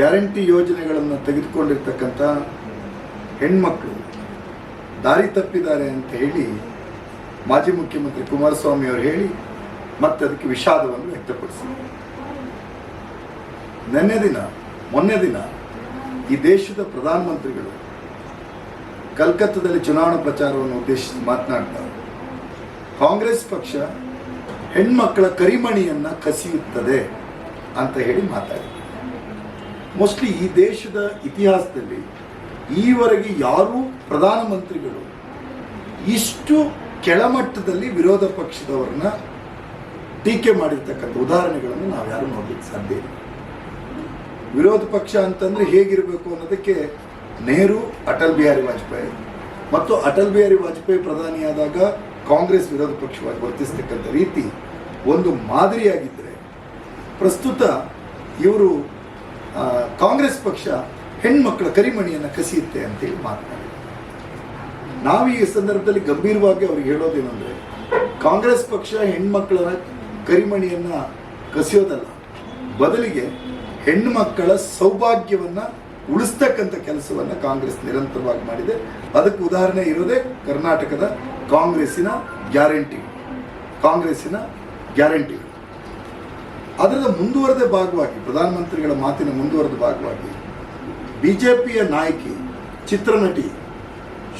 Guarantee ಯೋಜನೆಗಳನ್ನು ತೆಗೆದುಕೊಂಡಿರ್ತಕ್ಕಂಥ ಹೆಣ್ಮಕ್ಳು ದಾರಿ ತಪ್ಪಿದ್ದಾರೆ ಅಂತ ಹೇಳಿ ಮಾಜಿ ಮುಖ್ಯಮಂತ್ರಿ ಕುಮಾರಸ್ವಾಮಿ ಅವರು ಹೇಳಿ ಮತ್ತೆ ಅದಕ್ಕೆ ವಿಷಾದವನ್ನು ವ್ಯಕ್ತಪಡಿಸಿದರು. ನಿನ್ನೆ ದಿನ, ಮೊನ್ನೆ ದಿನ ಈ ದೇಶದ ಪ್ರಧಾನಮಂತ್ರಿಗಳು ಕಲ್ಕತ್ತಾದಲ್ಲಿ ಚುನಾವಣಾ ಪ್ರಚಾರವನ್ನು ಉದ್ದೇಶಿಸಿ ಮಾತನಾಡ್ತಾರೆ. ಕಾಂಗ್ರೆಸ್ ಪಕ್ಷ ಹೆಣ್ಮಕ್ಕಳ ಕರಿಮಣಿಯನ್ನು ಕಸಿಯುತ್ತದೆ ಅಂತ ಹೇಳಿ ಮಾತಾಡಿದ್ದಾರೆ ಮೋಸ್ಟ್ಲಿ ಈ ದೇಶದ ಇತಿಹಾಸದಲ್ಲಿ ಈವರೆಗೆ ಯಾರೂ ಪ್ರಧಾನಮಂತ್ರಿಗಳು ಇಷ್ಟು ಕೆಳಮಟ್ಟದಲ್ಲಿ ವಿರೋಧ ಪಕ್ಷದವರನ್ನ ಟೀಕೆ ಮಾಡಿರ್ತಕ್ಕಂಥ ಉದಾಹರಣೆಗಳನ್ನು ನಾವು ಯಾರು ನೋಡ್ಲಿಕ್ಕೆ ಸಾಧ್ಯ ಇಲ್ಲ. ವಿರೋಧ ಪಕ್ಷ ಅಂತಂದ್ರೆ ಹೇಗಿರಬೇಕು ಅನ್ನೋದಕ್ಕೆ ನೆಹರು, ಅಟಲ್ ಬಿಹಾರಿ ವಾಜಪೇಯಿ. ಮತ್ತು ಅಟಲ್ ಬಿಹಾರಿ ವಾಜಪೇಯಿ ಪ್ರಧಾನಿಯಾದಾಗ ಕಾಂಗ್ರೆಸ್ ವಿರೋಧ ಪಕ್ಷವಾಗಿ ವರ್ತಿಸ್ತಕ್ಕಂಥ ರೀತಿ ಒಂದು ಮಾದರಿಯಾಗಿದ್ದರೆ ಪ್ರಸ್ತುತ ಇವರು ಕಾಂಗ್ರೆಸ್ ಪಕ್ಷ ಹೆಣ್ಮಕ್ಳ ಕರಿಮಣಿಯನ್ನು ಕಸಿಯುತ್ತೆ ಅಂತೇಳಿ ಮಾತನಾಡಿದೆ ನಾವು ಈ ಸಂದರ್ಭದಲ್ಲಿ ಗಂಭೀರವಾಗಿ ಅವ್ರಿಗೆ ಹೇಳೋದೇನಂದ್ರೆ, ಕಾಂಗ್ರೆಸ್ ಪಕ್ಷ ಹೆಣ್ಮಕ್ಳ ಕರಿಮಣಿಯನ್ನ ಕಸಿಯೋದಲ್ಲ. ಬದಲಿಗೆ ಹೆಣ್ಣು ಮಕ್ಕಳ ಸೌಭಾಗ್ಯವನ್ನ ಉಳಿಸ್ತಕ್ಕಂಥ ಕೆಲಸವನ್ನ ಕಾಂಗ್ರೆಸ್ ನಿರಂತರವಾಗಿ ಮಾಡಿದೆ. ಅದಕ್ಕೆ ಉದಾಹರಣೆ ಇರೋದೇ ಕರ್ನಾಟಕದ ಕಾಂಗ್ರೆಸ್ಸಿನ ಗ್ಯಾರಂಟಿ. ಕಾಂಗ್ರೆಸ್ಸಿನ ಗ್ಯಾರಂಟಿ. ಅದರ ಮುಂದುವರೆದ ಭಾಗವಾಗಿ, ಪ್ರಧಾನಮಂತ್ರಿಗಳ ಮಾತಿನ ಮುಂದುವರೆದ ಭಾಗವಾಗಿ, ಬಿಜೆಪಿಯ ನಾಯಕಿ, ಚಿತ್ರನಟಿ,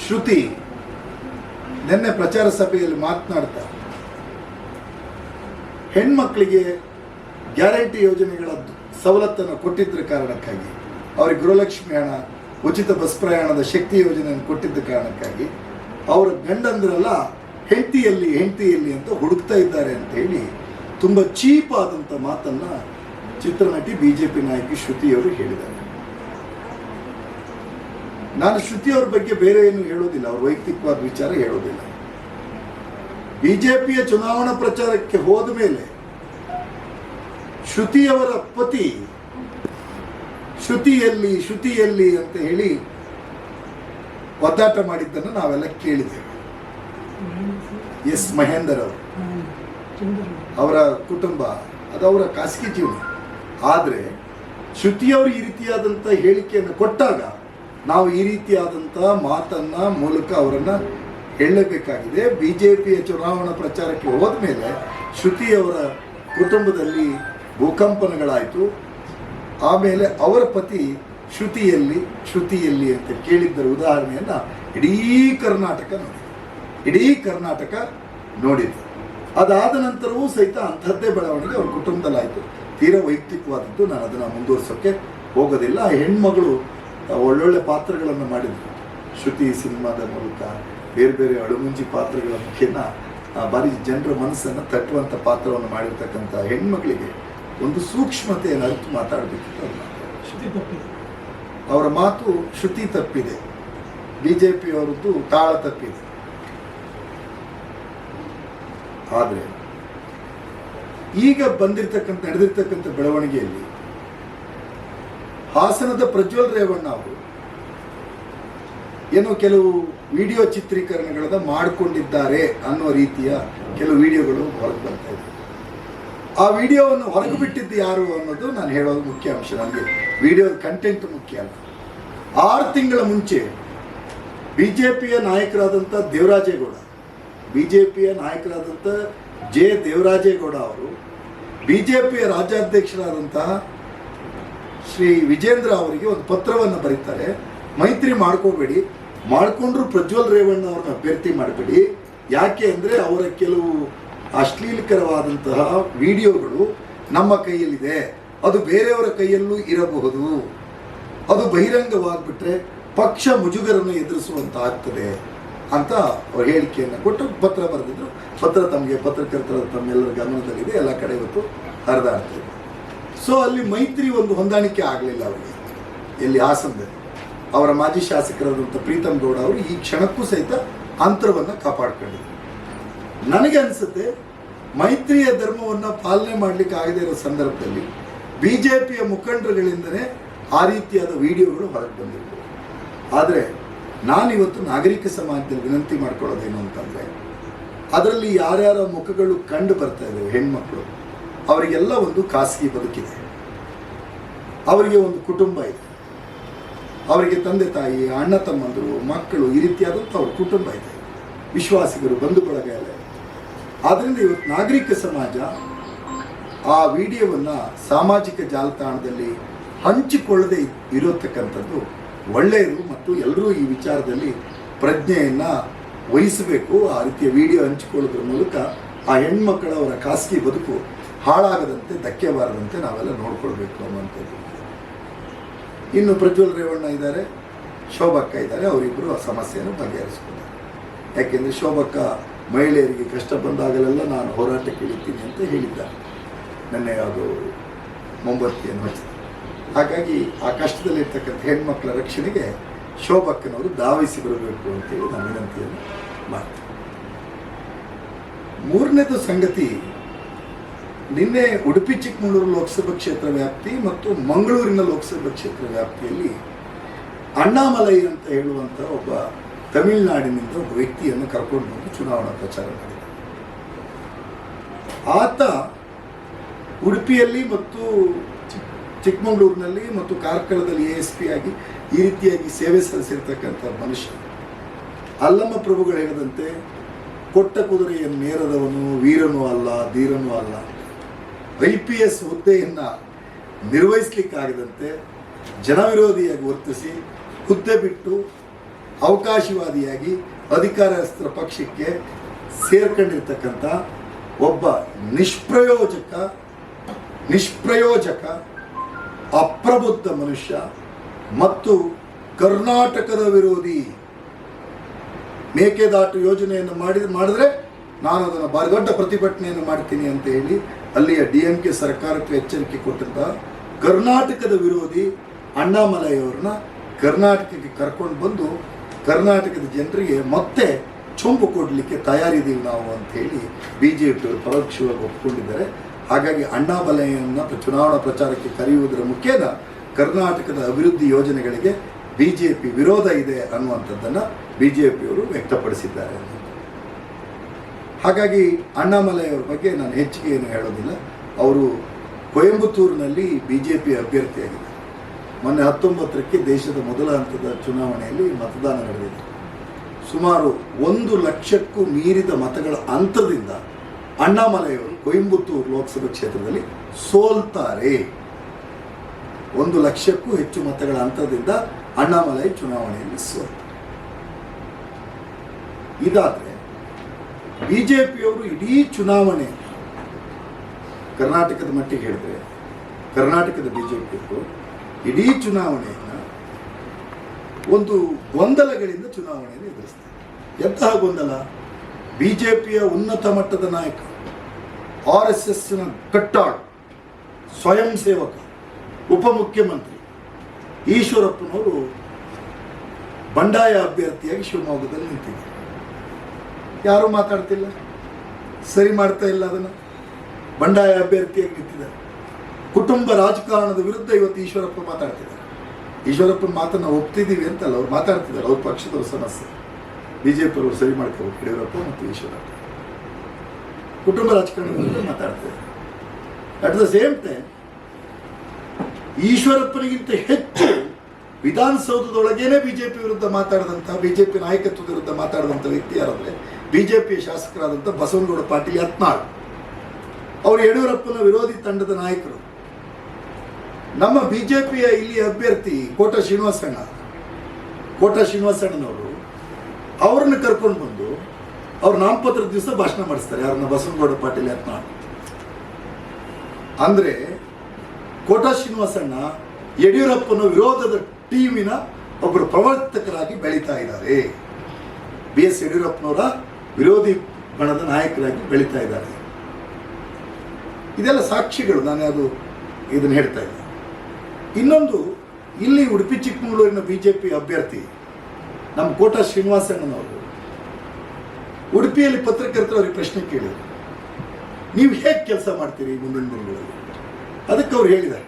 ಶ್ರುತಿ ನಿನ್ನೆ ಪ್ರಚಾರ ಸಭೆಯಲ್ಲಿ ಮಾತನಾಡ್ತಾ ಹೆಣ್ಮಕ್ಕಳಿಗೆ ಗ್ಯಾರಂಟಿ ಯೋಜನೆಗಳ ಸವಲತ್ತನ್ನು ಕೊಟ್ಟಿದ್ದ ಕಾರಣಕ್ಕಾಗಿ, ಅವರಿಗೆ ಗೃಹಲಕ್ಷ್ಮಿ ಹಣ, ಉಚಿತ ಬಸ್ ಪ್ರಯಾಣದ ಶಕ್ತಿ ಯೋಜನೆಯನ್ನು ಕೊಟ್ಟಿದ್ದ ಕಾರಣಕ್ಕಾಗಿ, ಅವರ ಗಂಡಂದ್ರೆಲ್ಲ, ಹೆಂಡತಿಯಲ್ಲಿ ಹೆಂಡತಿಯಲ್ಲಿ ಅಂತ ಹುಡುಕ್ತಾ ಇದ್ದಾರೆ ಅಂತ ಹೇಳಿ ತುಂಬ ಚೀಪ್ ಆದಂಥ ಮಾತನ್ನ ಚಿತ್ರನಟಿ ಬಿಜೆಪಿ ನಾಯಕಿ ಶ್ರುತಿಯವರು ಹೇಳಿದ್ದಾರೆ. ನಾನು ಶ್ರುತಿಯವ್ರ ಬಗ್ಗೆ ಬೇರೆ ಏನು ಹೇಳೋದಿಲ್ಲ, ಅವ್ರ ವೈಯಕ್ತಿಕವಾದ ವಿಚಾರ ಹೇಳೋದಿಲ್ಲ. ಬಿಜೆಪಿಯ ಚುನಾವಣಾ ಪ್ರಚಾರಕ್ಕೆ ಹೋದ ಮೇಲೆ ಶ್ರುತಿಯವರ ಪತಿ ಶ್ರುತಿಯಲ್ಲಿ ಶ್ರುತಿಯಲ್ಲಿ ಅಂತ ಹೇಳಿ ಒದ್ದಾಟ ಮಾಡಿದ್ದನ್ನು ನಾವೆಲ್ಲ ಕೇಳಿದ್ದೇವೆ. ಎಸ್ ಮಹೇಂದರ್ ಅವರು. ಅವರ ಕುಟುಂಬ, ಅದು ಅವರ ಖಾಸಗಿ ಜೀವನ. ಆದರೆ, ಶ್ರುತಿಯವರು ಈ ರೀತಿಯಾದಂಥ ಹೇಳಿಕೆಯನ್ನು ಕೊಟ್ಟಾಗ ನಾವು ಈ ರೀತಿಯಾದಂಥ ಮಾತನ್ನ ಮೂಲಕ ಅವರನ್ನು ಹೇಳಬೇಕಾಗಿದೆ. ಬಿ ಜೆ ಪಿಯ ಚುನಾವಣಾ ಪ್ರಚಾರಕ್ಕೆ ಹೋದ ಮೇಲೆ ಶ್ರುತಿಯವರ ಕುಟುಂಬದಲ್ಲಿ ಭೂಕಂಪನಗಳಾಯಿತು. ಆಮೇಲೆ ಅವರ ಪತಿ ಶ್ರುತಿಯಲ್ಲಿ ಶ್ರುತಿಯಲ್ಲಿ ಅಂತ ಕೇಳಿದ್ದರ ಉದಾಹರಣೆಯನ್ನು ಇಡೀ ಕರ್ನಾಟಕ ನೋಡಿದೆ. ಇಡೀ ಕರ್ನಾಟಕ ನೋಡಿದೆ. ಅದಾದ ನಂತರವೂ ಸಹಿತ ಅಂಥದ್ದೇ ಬೆಳವಣಿಗೆ ಅವ್ರ ಕುಟುಂಬದಲ್ಲಾಯಿತು. ತೀರಾ ವೈಯಕ್ತಿಕವಾದದ್ದು. ನಾನು ಅದನ್ನು ಮುಂದುವರ್ಸೋಕ್ಕೆ ಹೋಗೋದಿಲ್ಲ. ಆ ಹೆಣ್ಮಗಳು ಒಳ್ಳೊಳ್ಳೆ ಪಾತ್ರಗಳನ್ನು ಮಾಡಿದ್ರು. ಶ್ರುತಿ ಸಿನಿಮಾದ ಮೂಲಕ ಬೇರೆ ಬೇರೆ ಅಳುಮುಂಜಿ ಪಾತ್ರಗಳ ಮುಖೇನ ಆ, ಭಾರಿ ಜನರ ಮನಸ್ಸನ್ನು ತಟ್ಟುವಂಥ ಪಾತ್ರವನ್ನು ಮಾಡಿರ್ತಕ್ಕಂಥ ಹೆಣ್ಮಗಳಿಗೆ ಒಂದು ಸೂಕ್ಷ್ಮತೆಯನ್ನು ಅರಿತು ಮಾತಾಡಬೇಕಿತ್ತು. ಅವರ ಮಾತು. ಶ್ರುತಿ ತಪ್ಪಿದೆ. ಬಿ ಜೆ ಪಿಯವರದ್ದು ತಾಳ ತಪ್ಪಿದೆ. ಆದರೆ ಈಗ ಬಂದಿರತಕ್ಕಂಥ, ನಡೆದಿರ್ತಕ್ಕಂಥ ಬೆಳವಣಿಗೆಯಲ್ಲಿ ಹಾಸನದ ಪ್ರಜ್ವಲ್ ರೇವಣ್ಣ ಅವರು ಏನೋ ಕೆಲವು ವಿಡಿಯೋ ಚಿತ್ರೀಕರಣಗಳನ್ನು ಮಾಡಿಕೊಂಡಿದ್ದಾರೆ ಅನ್ನೋ ರೀತಿಯ ಕೆಲವು ವಿಡಿಯೋಗಳು ಹೊರಗೆ ಬರ್ತಾ ಇದೆ. ಆ ವಿಡಿಯೋವನ್ನು ಹೊರಗೆ ಬಿಟ್ಟಿದ್ದು ಯಾರು ಅನ್ನೋದು ನಾನು ಹೇಳೋದು ಮುಖ್ಯ ಅಂಶ. ನನಗೆ ವಿಡಿಯೋ ಕಂಟೆಂಟ್ ಮುಖ್ಯ ಅಲ್ಲ. ಆರು ತಿಂಗಳ ಮುಂಚೆ ಬಿಜೆಪಿಯ ನಾಯಕರಾದಂಥ ದೇವರಾಜೇಗೌಡ ಬಿಜೆಪಿಯ ನಾಯಕರಾದಂಥ ಜೆ ದೇವರಾಜೇಗೌಡ ಅವರು ಬಿ ಜೆ ಪಿಯ ರಾಜ್ಯಾಧ್ಯಕ್ಷರಾದಂತಹ ಶ್ರೀ ವಿಜೇಂದ್ರ ಅವರಿಗೆ ಒಂದು ಪತ್ರವನ್ನು ಬರೀತಾರೆ. ಮೈತ್ರಿ ಮಾಡ್ಕೋಬೇಡಿ, ಮಾಡಿಕೊಂಡ್ರು ಪ್ರಜ್ವಲ್ ರೇವಣ್ಣ ಅವ್ರನ್ನ ಅಭ್ಯರ್ಥಿ ಮಾಡಬೇಡಿ. ಯಾಕೆ ಅಂದರೆ ಅವರ ಕೆಲವು ಅಶ್ಲೀಲಕರವಾದಂತಹ ವಿಡಿಯೋಗಳು ನಮ್ಮ ಕೈಯಲ್ಲಿದೆ. ಅದು ಬೇರೆಯವರ ಕೈಯಲ್ಲೂ ಇರಬಹುದು. ಅದು ಬಹಿರಂಗವಾಗಿಬಿಟ್ರೆ ಪಕ್ಷ ಮುಜುಗರನ್ನು ಎದುರಿಸುವಂತಾಗ್ತದೆ. ಅಂತ ಅವ್ರ ಹೇಳಿಕೆಯನ್ನು ಕೊಟ್ಟು ಪತ್ರ ಬರೆದಿದ್ರು. ಪತ್ರ ತಮಗೆ ಪತ್ರಕರ್ತರ ತಮ್ಮೆಲ್ಲರ ಗಮನದಲ್ಲಿದೆ. ಎಲ್ಲ ಕಡೆ ಇವತ್ತು ಹರಿದಾಡ್ತಾ ಇದೆ. ಸೊ ಅಲ್ಲಿ ಮೈತ್ರಿ ಒಂದು ಹೊಂದಾಣಿಕೆ ಆಗಲಿಲ್ಲ ಅವರಿಗೆ. ಎಲ್ಲಿ ಹಾಸನದಲ್ಲಿ. ಅವರ ಮಾಜಿ ಶಾಸಕರಾದಂಥ ಪ್ರೀತಮ್ ಗೌಡ ಅವರು ಈ ಕ್ಷಣಕ್ಕೂ ಸಹಿತ ಅಂತರವನ್ನು ಕಾಪಾಡ್ಕೊಂಡಿದ್ರು. ನನಗೆ ಅನಿಸುತ್ತೆ, ಮೈತ್ರಿಯ ಧರ್ಮವನ್ನು ಪಾಲನೆ ಮಾಡಲಿಕ್ಕೆ ಆಗದೇ ಇರೋ ಸಂದರ್ಭದಲ್ಲಿ ಬಿ ಜೆ ಪಿಯ ಮುಖಂಡರುಗಳಿಂದನೇ ಆ ರೀತಿಯಾದ ವಿಡಿಯೋಗಳು ಹೊರಗೆ ಬಂದಿರ್ಬೋದು. ಆದರೆ ನಾನಿವತ್ತು ನಾಗರಿಕ ಸಮಾಜದಲ್ಲಿ ವಿನಂತಿ ಮಾಡ್ಕೊಳ್ಳೋದೇನು ಅಂತಂದರೆ, ಅದರಲ್ಲಿ ಯಾರ್ಯಾರ ಮುಖಗಳು ಕಂಡು ಬರ್ತಾ ಇದ್ದಾವೆ ಹೆಣ್ಮಕ್ಳು, ಅವರಿಗೆಲ್ಲ ಒಂದು ಖಾಸಗಿ ಬದುಕಿದೆ. ಅವರಿಗೆ ಒಂದು ಕುಟುಂಬ ಇದೆ. ಅವರಿಗೆ ತಂದೆ ತಾಯಿ, ಅಣ್ಣ ತಮ್ಮಂದರು, ಮಕ್ಕಳು, ಈ ರೀತಿಯಾದಂಥ ಅವ್ರ ಕುಟುಂಬ ಇದೆ. ವಿಶ್ವಾಸಿಗರು ಬಂಧು ಬಳಗ ಎಲ್ಲ ಆದ್ದರಿಂದ ಇವತ್ತು ನಾಗರಿಕ ಸಮಾಜ ಆ ವಿಡಿಯೋವನ್ನು ಸಾಮಾಜಿಕ ಜಾಲತಾಣದಲ್ಲಿ ಹಂಚಿಕೊಳ್ಳದೆ ಇರತಕ್ಕಂಥದ್ದು ಒಳ್ಳೆಯದು ಮತ್ತು ಎಲ್ಲರೂ ಈ ವಿಚಾರದಲ್ಲಿ ಪ್ರಜ್ಞೆಯನ್ನು ವಹಿಸಬೇಕು. ಆ ರೀತಿಯ ವಿಡಿಯೋ ಹಂಚಿಕೊಳ್ಳೋದ್ರ ಮೂಲಕ ಆ ಹೆಣ್ಮಕ್ಕಳ ಅವರ ಖಾಸಗಿ ಬದುಕು ಹಾಳಾಗದಂತೆ ಧಕ್ಕೆ ಬಾರದಂತೆ ನಾವೆಲ್ಲ ನೋಡ್ಕೊಳ್ಬೇಕು ಅನ್ನುವಂಥದ್ದು. ಇನ್ನು ಪ್ರಜ್ವಲ್ ರೇವಣ್ಣ ಇದ್ದಾರೆ, ಶೋಭಕ್ಕ ಇದ್ದಾರೆ ಅವರಿಬ್ಬರು ಆ ಸಮಸ್ಯೆಯನ್ನು ಬಗೆಹರಿಸ್ಕೊಂಡಾರೆ ಯಾಕೆಂದರೆ ಶೋಭಕ್ಕ ಮಹಿಳೆಯರಿಗೆ ಕಷ್ಟ ಬಂದಾಗಲೆಲ್ಲ ನಾನು ಹೋರಾಟಕ್ಕೆ ಇಳಿತೀನಿ ಅಂತ ಹೇಳಿದ್ದ ನನ್ನ ಅದು ಮೊಂಬತ್ತಿಯನ್ನು ಹಚ್ಚಿದೆ ಹಾಗಾಗಿ ಆ ಕಷ್ಟದಲ್ಲಿರ್ತಕ್ಕಂಥ ಹೆಣ್ಮಕ್ಳ ರಕ್ಷಣೆಗೆ ಶೋಭಕ್ಕನವರು ಧಾವಿಸಿ ಬರಬೇಕು ಅಂತೇಳಿ ನಾನು ವಿನಂತಿಯನ್ನು ಮಾಡ್ತೇನೆ ಮೂರನೇದು ಸಂಗತಿ, ನಿನ್ನೆ ಉಡುಪಿ ಚಿಕ್ಕಮಗಳೂರು ಲೋಕಸಭಾ ಕ್ಷೇತ್ರ ವ್ಯಾಪ್ತಿ ಮತ್ತು ಮಂಗಳೂರಿನ ಲೋಕಸಭಾ ಕ್ಷೇತ್ರ ವ್ಯಾಪ್ತಿಯಲ್ಲಿ ಅಣ್ಣಾಮಲೈ ಅಂತ ಹೇಳುವಂಥ ಒಬ್ಬ ತಮಿಳುನಾಡಿನಿಂದ ಒಬ್ಬ ವ್ಯಕ್ತಿಯನ್ನು ಕರ್ಕೊಂಡು ಬಂದು ಚುನಾವಣಾ ಪ್ರಚಾರ ಮಾಡಿದ ಆತ ಉಡುಪಿಯಲ್ಲಿ ಮತ್ತು ಚಿಕ್ಕಮಗಳೂರಿನಲ್ಲಿ ಮತ್ತು ಕಾರ್ಕಳದಲ್ಲಿ ಎ ಎಸ್ ಪಿ ಆಗಿ ಈ ರೀತಿಯಾಗಿ ಸೇವೆ ಸಲ್ಲಿಸಿರ್ತಕ್ಕಂಥ ಮನುಷ್ಯ. ಅಲ್ಲಮ್ಮ ಪ್ರಭುಗಳು ಹೇಳಿದಂತೆ, ಕೊಟ್ಟ ಕುದುರೆಯ ನೇರದವನು ವೀರನೂ ಅಲ್ಲ, ಧೀರನೂ ಅಲ್ಲ. ಐ ಪಿ ಎಸ್ ಹುದ್ದೆಯನ್ನು ನಿರ್ವಹಿಸಲಿಕ್ಕಾಗದಂತೆ ಜನವಿರೋಧಿಯಾಗಿ ವರ್ತಿಸಿ ಹುದ್ದೆ ಬಿಟ್ಟು ಅವಕಾಶವಾದಿಯಾಗಿ ಅಧಿಕಾರಸ್ಥರ ಪಕ್ಷಕ್ಕೆ ಸೇರ್ಕೊಂಡಿರ್ತಕ್ಕಂಥ ಒಬ್ಬ ನಿಷ್ಪ್ರಯೋಜಕ ನಿಷ್ಪ್ರಯೋಜಕ ಅಪ್ರಬುದ್ಧ ಮನುಷ್ಯ ಮತ್ತು ಕರ್ನಾಟಕದ ವಿರೋಧಿ. ಮೇಕೆದಾಟು ಯೋಜನೆಯನ್ನು ಮಾಡಿ ಮಾಡಿದ್ರೆ ನಾನು ಅದನ್ನು ಭಾರಿ ದೊಡ್ಡ ಪ್ರತಿಭಟನೆಯನ್ನು ಮಾಡ್ತೀನಿ ಅಂತ ಹೇಳಿ ಅಲ್ಲಿಯ ಡಿ ಎಂ ಕೆ ಸರ್ಕಾರಕ್ಕೆ ಎಚ್ಚರಿಕೆ ಕೊಟ್ಟಂತ ಕರ್ನಾಟಕದ ವಿರೋಧಿ ಅಣ್ಣಾಮಲೈಯವ್ರನ್ನ ಕರ್ನಾಟಕಕ್ಕೆ ಕರ್ಕೊಂಡು ಬಂದು ಕರ್ನಾಟಕದ ಜನರಿಗೆ ಮತ್ತೆ ಚೊಂಬು ಕೊಡಲಿಕ್ಕೆ ತಯಾರಿದ್ದೀವಿ ನಾವು ಅಂತ ಹೇಳಿ ಬಿ ಜೆ ಪಿಯವರು ಪರೋಕ್ಷವಾಗಿ ಒಪ್ಪಿಕೊಂಡಿದ್ದಾರೆ ಹಾಗಾಗಿ ಅಣ್ಣಾಮಲೈಯನ್ನು ಚುನಾವಣಾ ಪ್ರಚಾರಕ್ಕೆ ಕರೆಯುವುದರ ಮುಖೇನ ಕರ್ನಾಟಕದ ಅಭಿವೃದ್ಧಿ ಯೋಜನೆಗಳಿಗೆ ಬಿ ಜೆ ಪಿ ವಿರೋಧ ಇದೆ ಅನ್ನುವಂಥದ್ದನ್ನು ಬಿ ಜೆ ಪಿಯವರು ವ್ಯಕ್ತಪಡಿಸಿದ್ದಾರೆ. ಹಾಗಾಗಿ ಅಣ್ಣಾಮಲೆಯವರ ಬಗ್ಗೆ ನಾನು ಹೆಚ್ಚಿಗೆ ಏನು ಹೇಳೋದಿಲ್ಲ. ಅವರು ಕೊಯಂಬತ್ತೂರಿನಲ್ಲಿ ಬಿ ಜೆ ಪಿ ಅಭ್ಯರ್ಥಿಯಾಗಿದೆ ಮೊನ್ನೆ ಹತ್ತೊಂಬತ್ತರಕ್ಕೆ ದೇಶದ ಮೊದಲ ಹಂತದ ಚುನಾವಣೆಯಲ್ಲಿ ಮತದಾನ ನಡೆದಿದೆ. ಸುಮಾರು ಒಂದು ಲಕ್ಷಕ್ಕೂ ಮೀರಿದ ಮತಗಳ ಅಂತರದಿಂದ ಅಣ್ಣಾಮಲೈಯವರು ಕೊಯಂಬತ್ತೂರು ಲೋಕಸಭಾ ಕ್ಷೇತ್ರದಲ್ಲಿ ಸೋಲ್ತಾರೆ. ಒಂದು ಲಕ್ಷಕ್ಕೂ ಹೆಚ್ಚು ಮತಗಳ ಅಂತರದಿಂದ ಅಣ್ಣಾಮಲೈ ಚುನಾವಣೆಯಲ್ಲಿ ಸೋಲ್ತಾರೆ. ಇದಾದರೆ ಬಿಜೆಪಿಯವರು ಇಡೀ ಚುನಾವಣೆ ಕರ್ನಾಟಕದ ಮಟ್ಟಿಗೆ ಹೇಳಿದ್ರೆ ಕರ್ನಾಟಕದ ಬಿಜೆಪಿಯವರು ಇಡೀ ಚುನಾವಣೆಯನ್ನು ಒಂದು ಗೊಂದಲಗಳಿಂದ ಚುನಾವಣೆಯನ್ನು ಎದುರಿಸ್ತಾರೆ. ಎಂತಹ ಗೊಂದಲ? ಬಿಜೆಪಿಯ ಉನ್ನತ ಮಟ್ಟದ ನಾಯಕ ಆರ್ ಎಸ್ ಎಸ್ನ ಕಟ್ಟಾಳು, ಸ್ವಯಂ ಸೇವಕ, ಉಪಮುಖ್ಯಮಂತ್ರಿ ಈಶ್ವರಪ್ಪನವರು ಬಂಡಾಯ ಅಭ್ಯರ್ಥಿಯಾಗಿ ಶಿವಮೊಗ್ಗದಲ್ಲಿ ನಿಂತಿದ್ದಾರೆ. ಯಾರೂ ಮಾತಾಡ್ತಿಲ್ಲ, ಸರಿ ಮಾಡ್ತಾ ಇಲ್ಲ ಅದನ್ನು. ಬಂಡಾಯ ಅಭ್ಯರ್ಥಿಯಾಗಿ ನಿಂತಿದ್ದಾರೆ. ಕುಟುಂಬ ರಾಜಕಾರಣದ ವಿರುದ್ಧ ಇವತ್ತು ಈಶ್ವರಪ್ಪ ಮಾತಾಡ್ತಿದ್ದಾರೆ. ಈಶ್ವರಪ್ಪನ ಮಾತನ್ನು ಒಪ್ತಿದ್ದೀವಿ ಅಂತಲ್ಲ, ಅವ್ರು ಮಾತಾಡ್ತಿದ್ದಾರೆ, ಅವ್ರ ಪಕ್ಷದವ್ರ ಸಮಸ್ಯೆ. ಬಿ ಜೆ ಪಿಯವರು ಸರಿ ಮಾಡ್ಕೋಬೇಕು, ಯಡಿಯೂರಪ್ಪ ಮತ್ತು ಈಶ್ವರಪ್ಪ. ಕುಟುಂಬ ರಾಜಕಾರಣದ ವಿರುದ್ಧ ಮಾತಾಡ್ತಿದ್ದಾರೆ ಅಟ್ ದ ಸೇಮ್ ಟೈಮ್ ಈಶ್ವರಪ್ಪನಿಗಿಂತ ಹೆಚ್ಚು ವಿಧಾನಸೌಧದೊಳಗೇನೆ ಬಿಜೆಪಿ ವಿರುದ್ಧ ಮಾತಾಡಿದಂಥ ಬಿಜೆಪಿ ನಾಯಕತ್ವದ ವಿರುದ್ಧ ಮಾತಾಡಿದಂಥ ವ್ಯಕ್ತಿ ಯಾರಂದ್ರೆ ಬಿಜೆಪಿ ಶಾಸಕರಾದಂಥ ಬಸವನಗೌಡ ಪಾಟೀಲ್ ಯತ್ನಾಳ್. ಅವರು ಯಡಿಯೂರಪ್ಪನ ವಿರೋಧಿ ತಂಡದ ನಾಯಕರು. ನಮ್ಮ ಬಿಜೆಪಿಯ ಇಲ್ಲಿ ಅಭ್ಯರ್ಥಿ ಕೋಟ ಶ್ರೀನಿವಾಸಣ್ಣ. ಕೋಟ ಶ್ರೀನಿವಾಸಣ್ಣನವರು ಅವರನ್ನು ಕರ್ಕೊಂಡು ಅವ್ರ ನಾಮಪತ್ರದ ದಿವಸ ಭಾಷಣ ಮಾಡಿಸ್ತಾರೆ. ಯಾರನ್ನ ಬಸವನಗೌಡ ಪಾಟೀಲ್ ಅಂತ ಅಂದ್ರೆ ಕೋಟ ಶ್ರೀನಿವಾಸಣ್ಣ ಯಡಿಯೂರಪ್ಪನ ವಿರೋಧದ ಟೀಮಿನ ಒಬ್ಬರು ಪ್ರವರ್ತಕರಾಗಿ ಬೆಳೀತಾ ಇದ್ದಾರೆ. ಬಿ ಎಸ್ ಯಡಿಯೂರಪ್ಪನವರ ವಿರೋಧಿ ಬಣದ ನಾಯಕರಾಗಿ ಬೆಳೀತಾ ಇದ್ದಾರೆ. ಇದೆಲ್ಲ ಸಾಕ್ಷಿಗಳು. ನಾನು ಅದು ಇದನ್ನು ಹೇಳ್ತಾ ಇದ್ದೆ. ಇನ್ನೊಂದು, ಇಲ್ಲಿ ಉಡುಪಿ ಚಿಕ್ಕಮಗಳೂರಿನ ಬಿ ಜೆ ಪಿ ಅಭ್ಯರ್ಥಿ, ನಮ್ಮ ಕೋಟ ಶ್ರೀನಿವಾಸಣ್ಣನವರು. ಉಡುಪಿಯಲ್ಲಿ ಪತ್ರಕರ್ತರು ಅವ್ರಿಗೆ ಪ್ರಶ್ನೆ ಕೇಳಿದರು. ನೀವು ಹೇಗೆ ಕೆಲಸ ಮಾಡ್ತೀರಿ ಮುಂದಿನ ದಿನಗಳಲ್ಲಿ? ಅದಕ್ಕೆ ಅವ್ರು ಹೇಳಿದ್ದಾರೆ.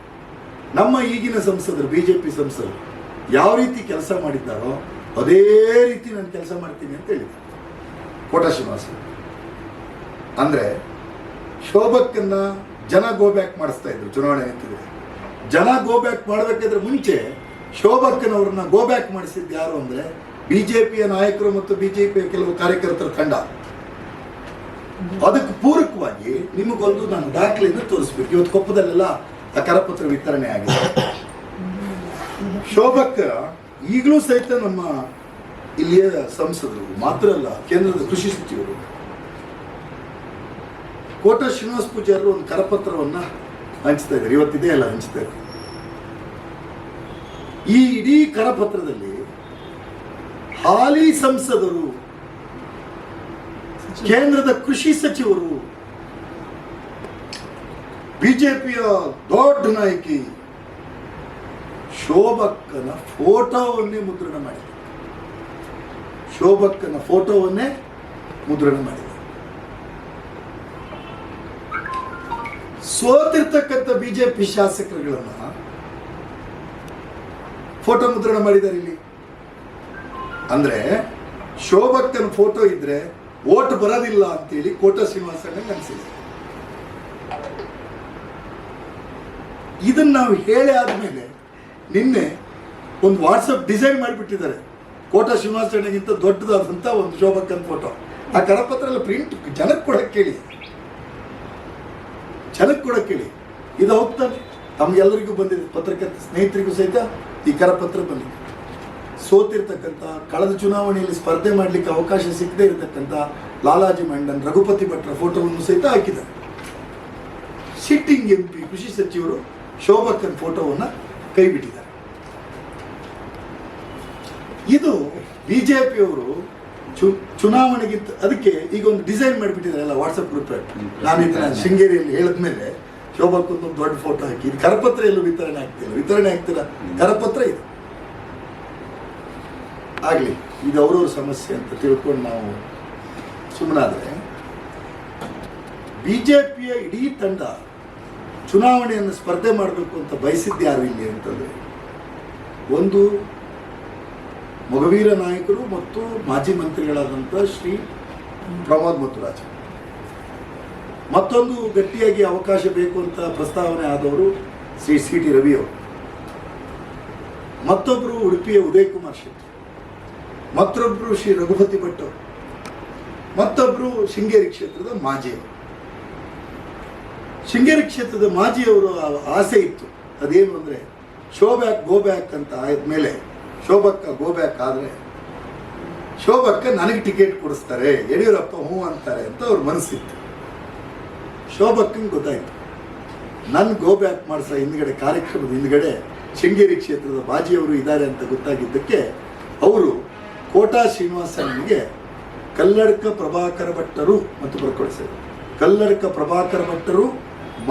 ನಮ್ಮ ಈಗಿನ ಸಂಸದರು ಬಿ ಜೆ ಪಿ ಸಂಸದರು ಯಾವ ರೀತಿ ಕೆಲಸ ಮಾಡಿದ್ದಾರೋ ಅದೇ ರೀತಿ ನಾನು ಕೆಲಸ ಮಾಡ್ತೀನಿ ಅಂತ ಹೇಳಿದ್ದೆ ಕೋಟ ಶ್ರೀನಿವಾಸ ಅಂದರೆ ಶೋಭಕ್ಕನ್ನು ಜನ ಗೋ ಬ್ಯಾಕ್ ಮಾಡಿಸ್ತಾ ಇದ್ರು ಚುನಾವಣೆ ನಿಂತಿದೆ ಜನ ಗೋ ಬ್ಯಾಕ್ ಮಾಡಬೇಕಾದ್ರೆ ಮುಂಚೆ ಶೋಭಕ್ಕನವ್ರನ್ನ ಗೋ ಬ್ಯಾಕ್ ಮಾಡಿಸಿದ್ದು ಯಾರು ಅಂದ್ರೆ ಬಿಜೆಪಿಯ ನಾಯಕರು ಮತ್ತು ಬಿಜೆಪಿಯ ಕೆಲವು ಕಾರ್ಯಕರ್ತರ ತಂಡ. ಅದಕ್ಕೆ ಪೂರಕವಾಗಿ ನಿಮಗೊಂದು ನಾನು ದಾಖಲೆಯಿಂದ ತೋರಿಸ್ಬೇಕು. ಇವತ್ತು ಕೊಪ್ಪದಲ್ಲೆಲ್ಲ ಆ ಕರಪತ್ರ ವಿತರಣೆ ಆಗಿದೆ. ಶೋಭಕ್ಕ ಈಗಲೂ ಸಹಿತ ನಮ್ಮ ಇಲ್ಲಿಯ ಸಂಸದರು, ಮಾತ್ರ ಅಲ್ಲ, ಕೇಂದ್ರದ ಕೃಷಿ ಸಚಿವರು, ಕೋಟ ಶ್ರೀನಿವಾಸ ಪೂಜಾರರು ಒಂದು ಕರಪತ್ರವನ್ನ ಹಂಚ್ತಾ ಇದ್ದಾರೆ. ಇವತ್ತಿದೆ ಅಲ್ಲ ಹಂಚ್ತಾ ಇದ್ದಾರೆ. ಈ ಇಡೀ ಕರಪತ್ರದಲ್ಲಿ ಹಾಲಿ ಸಂಸದರು, ಕೇಂದ್ರದ ಕೃಷಿ ಸಚಿವರು, ಬಿಜೆಪಿಯ ದೊಡ್ಡ ನಾಯಕಿ ಶೋಭಕ್ಕನ ಫೋಟೋವನ್ನೇ ಮುದ್ರಣ ಮಾಡಿದೆ. ಶೋಭಕ್ಕನ ಫೋಟೋವನ್ನೇ ಮುದ್ರಣ ಮಾಡಿದೆ. ಸೋತಿರ್ತಕ್ಕಂಥ ಬಿಜೆಪಿ ಶಾಸಕರುಗಳನ್ನ ಫೋಟೋ ಮುದ್ರಣ ಮಾಡಿದ್ದಾರೆ ಇಲ್ಲಿ ಅಂದ್ರೆ ಶೋಭಕ್ಕನ ಫೋಟೋ ಇದ್ರೆ ಓಟ್ ಬರೋದಿಲ್ಲ ಅಂತೇಳಿ ಕೋಟ ಶ್ರೀನಿವಾಸ ಅನಿಸಿದೆ ಇದನ್ನ ನಾವು ಹೇಳಿ ಆದ್ಮೇಲೆ ನಿನ್ನೆ ಒಂದು ವಾಟ್ಸಪ್ ಡಿಸೈನ್ ಮಾಡಿಬಿಟ್ಟಿದ್ದಾರೆ. ಕೋಟ ಶ್ರೀನಿವಾಸಣ್ಣಗಿಂತ ದೊಡ್ಡದಾದಂಥ ಒಂದು ಶೋಭಕ್ಕನ ಫೋಟೋ ಆ ಕರಪತ್ರ ಎಲ್ಲ ಪ್ರಿಂಟ್ ಜನಕ್ಕೆ ಕೊಡಕ್ಕೆ ಕೇಳಿ. ಜನಕ್ಕೆ ಕೊಡಕ್ಕೆ ಕೇಳಿ. ಇದು ಹೋಗ್ತಾನೆ ತಮ್ಗೆಲ್ಲರಿಗೂ ಬಂದಿದೆ. ಪತ್ರಕರ್ತ ಸ್ನೇಹಿತರಿಗೂ ಸಹಿತ ಈ ಕರಪತ್ರ ಬಂದಿದೆ. ಸೋತಿರ್ತಕ್ಕಂಥ, ಕಳೆದ ಚುನಾವಣೆಯಲ್ಲಿ ಸ್ಪರ್ಧೆ ಮಾಡಲಿಕ್ಕೆ ಅವಕಾಶ ಸಿಗದೇ ಇರತಕ್ಕಂಥ ಲಾಲಾಜಿ ಮಂಡನ್, ರಘುಪತಿ ಭಟ್ರ ಫೋಟೋವನ್ನು ಸಹಿತ ಹಾಕಿದ್ದಾರೆ. ಸಿಟ್ಟಿಂಗ್ ಎಂ ಪಿ ಕೃಷಿ ಸಚಿವರು ಶೋಭಕ್ಕನ್ ಫೋಟೋವನ್ನು ಕೈಬಿಟ್ಟಿದ್ದಾರೆ. ಇದು ಬಿಜೆಪಿಯವರು ಚು, ಚುನಾವಣೆಗಿಂತ ಅದಕ್ಕೆ ಈಗ ಒಂದು ಡಿಸೈನ್ ಮಾಡಿಬಿಟ್ಟಿದ್ದಾರಲ್ಲ ವಾಟ್ಸಪ್ ಗ್ರೂಪ್ ನಾನು ಇದನ್ನ ಶೃಂಗೇರಿಯಲ್ಲಿ ಹೇಳಿದ್ಮೇಲೆ ಶೋಭಕ್ಕೊಂದು ದೊಡ್ಡ ಫೋಟೋ ಹಾಕಿ ಕರಪತ್ರ ಎಲ್ಲೂ ವಿತರಣೆ ಆಗ್ತಿಲ್ಲ. ವಿತರಣೆ ಆಗ್ತಿಲ್ಲ. ಕರಪತ್ರ ಇದು. ಆಗಲಿ, ಇದು ಅವ್ರವ್ರ ಸಮಸ್ಯೆ ಅಂತ ತಿಳ್ಕೊಂಡು ನಾವು ಸುಮ್ಮನಾದರೆ, ಬಿಜೆಪಿಯ ಇಡೀ ತಂಡ ಚುನಾವಣೆಯನ್ನು ಸ್ಪರ್ಧೆ ಮಾಡಬೇಕು ಅಂತ ಬಯಸಿದ್ದು ಯಾರು ಇಲ್ಲಿ ಅಂತಂದರೆ, ಒಂದು ಮೊಗವೀರ ನಾಯಕರು ಮತ್ತು ಮಾಜಿ ಮಂತ್ರಿಗಳಾದಂಥ ಶ್ರೀ ಪ್ರಮೋದ್ ಮಥುರಾಜ್ ಮತ್ತೊಂದು ಗಟ್ಟಿಯಾಗಿ ಅವಕಾಶ ಬೇಕು ಅಂತ ಪ್ರಸ್ತಾವನೆ ಆದವರು ಶ್ರೀ ಸಿ ಟಿ ರವಿ ಅವರು. ಮತ್ತೊಬ್ಬರು ಉಡುಪಿಯ ಉದಯ್ ಕುಮಾರ್ ಶೆಟ್ಟಿ. ಮತ್ತೊಬ್ಬರು ಶ್ರೀ ರಘುಪತಿ ಭಟ್ ಅವರು ಮತ್ತೊಬ್ಬರು ಶೃಂಗೇರಿ ಕ್ಷೇತ್ರದ ಮಾಜಿಯವರು ಶೃಂಗೇರಿ ಕ್ಷೇತ್ರದ ಮಾಜಿಯವರು ಆಸೆ ಇತ್ತು. ಅದೇನು ಅಂದರೆ, ಶೋ ಬ್ಯಾಕ್, ಗೋ ಬ್ಯಾಕ್ ಅಂತ ಆದ್ಮೇಲೆ, ಶೋಭಕ್ಕ ಗೋ ಬ್ಯಾಕ್ ಆದರೆ, ಶೋಭಕ್ಕ ನನಗೆ ಟಿಕೆಟ್ ಕೊಡಿಸ್ತಾರೆ, ಯಡಿಯೂರಪ್ಪ ಹ್ಞೂ ಅಂತಾರೆ ಅಂತ ಅವ್ರ ಮನಸ್ಸಿತ್ತು. ಶೋಭಕ್ಕಂಗೆ ಗೊತ್ತಾಯ್ತು. ನನ್ನ ಗೋ ಬ್ಯಾಕ್ ಮಾಡಿಸೋ ಹಿಂದ್ಗಡೆ, ಕಾರ್ಯಕ್ರಮದ ಹಿಂದ್ಗಡೆ ಶೃಂಗೇರಿ ಕ್ಷೇತ್ರದ ಬಾಜಿಯವರು ಇದ್ದಾರೆ ಅಂತ ಗೊತ್ತಾಗಿದ್ದಕ್ಕೆ, ಅವರು ಕೋಟಾ ಶ್ರೀನಿವಾಸನಿಗೆ ಕಲ್ಲಡ್ಕ ಪ್ರಭಾಕರ ಭಟ್ಟರು ಮತ್ತು ಬರ್ಕೊಳಿಸಿದರು. ಕಲ್ಲಡ್ಕ ಪ್ರಭಾಕರ ಭಟ್ಟರು